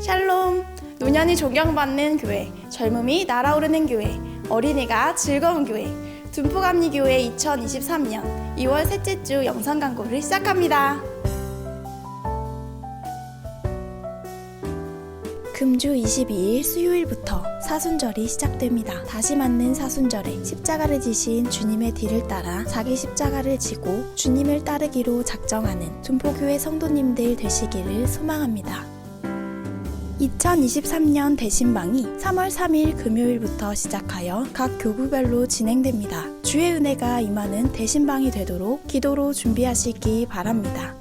샬롬! 노년이 존경받는 교회, 젊음이 날아오르는 교회, 어린이가 즐거운 교회, 둔포감리교회 2023년 2월 셋째 주 영상 광고를 시작합니다. 금주 22일 수요일부터 사순절이 시작됩니다. 다시 맞는 사순절에 십자가를 지신 주님의 뒤를 따라 자기 십자가를 지고 주님을 따르기로 작정하는 둔포교회 성도님들 되시기를 소망합니다. 2023년 대신방이 3월 3일 금요일부터 시작하여 각 교구별로 진행됩니다. 주의 은혜가 임하는 대신방이 되도록 기도로 준비하시기 바랍니다.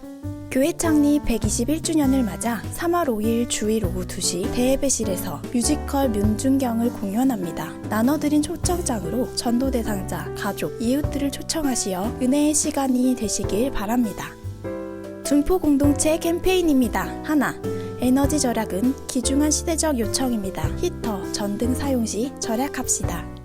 교회 창립 121주년을 맞아 3월 5일 주일 오후 2시 대예배실에서 뮤지컬 윤중경을 공연합니다. 나눠드린 초청장으로 전도 대상자, 가족, 이웃들을 초청하시어 은혜의 시간이 되시길 바랍니다. 둔포 공동체 캠페인입니다. 하나. 에너지 절약은 기중한 시대적 요청입니다. 히터, 전등 사용 시 절약합시다.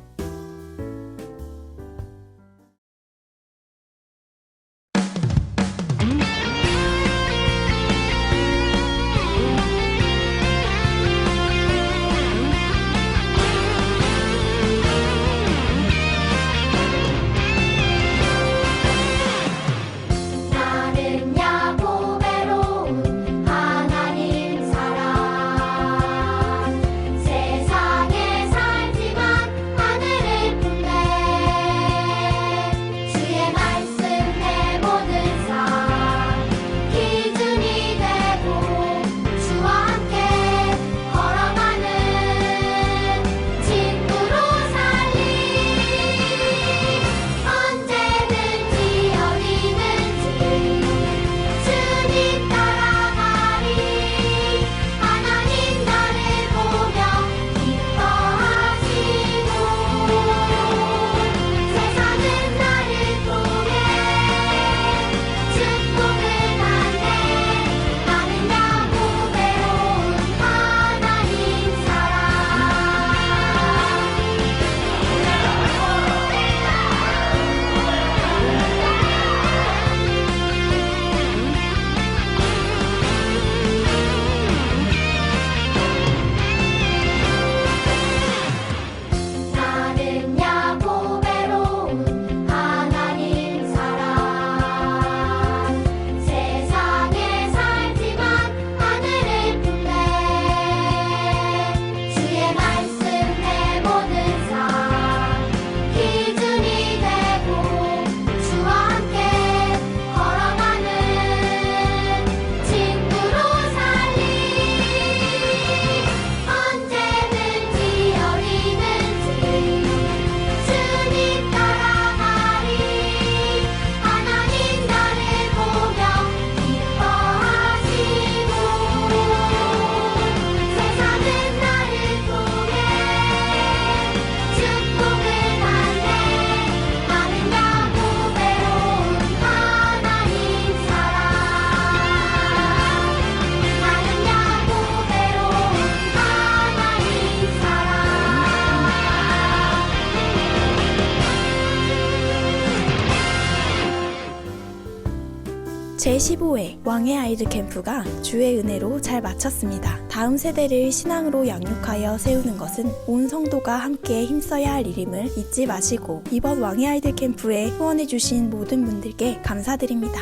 제15회 왕의 아이들 캠프가 주의 은혜로 잘 마쳤습니다. 다음 세대를 신앙으로 양육하여 세우는 것은 온 성도가 함께 힘써야 할 일임을 잊지 마시고 이번 왕의 아이들 캠프에 후원해주신 모든 분들께 감사드립니다.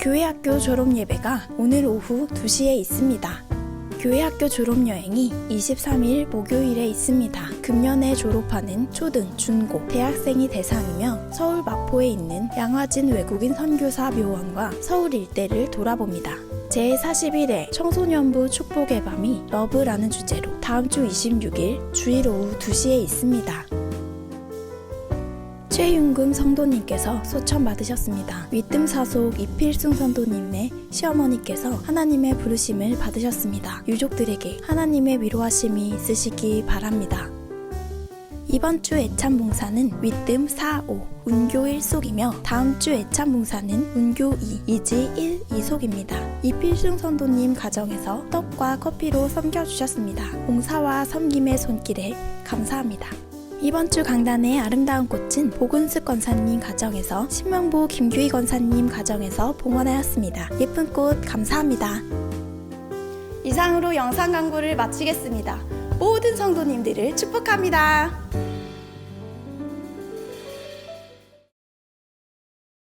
교회 학교 졸업 예배가 오늘 오후 2시에 있습니다. 교회 학교 졸업 여행이 23일 목요일에 있습니다. 금년에 졸업하는 초등, 중고, 대학생이 대상이며 서울 마포에 있는 양화진 외국인 선교사 묘원과 서울 일대를 돌아봅니다. 제41회 청소년부 축복의 밤이 러브라는 주제로 다음 주 26일 주일 오후 2시에 있습니다. 최윤금 성도님께서 소천 받으셨습니다. 위뜸 사속 이필승 성도님의 시어머니께서 하나님의 부르심을 받으셨습니다. 유족들에게 하나님의 위로하심이 있으시기 바랍니다. 이번 주 애참 봉사는 위뜸 4, 5, 운교 1속이며 다음 주 애참 봉사는 운교 2, 이지 1, 2속입니다. 이필승 선도님 가정에서 떡과 커피로 섬겨주셨습니다. 봉사와 섬김의 손길에 감사합니다. 이번 주 강단의 아름다운 꽃은 보근스 권사님 가정에서 신명보 김규희 권사님 가정에서 봉헌하였습니다. 예쁜 꽃 감사합니다. 이상으로 영상 광고를 마치겠습니다. 모든 성도님들을 축복합니다.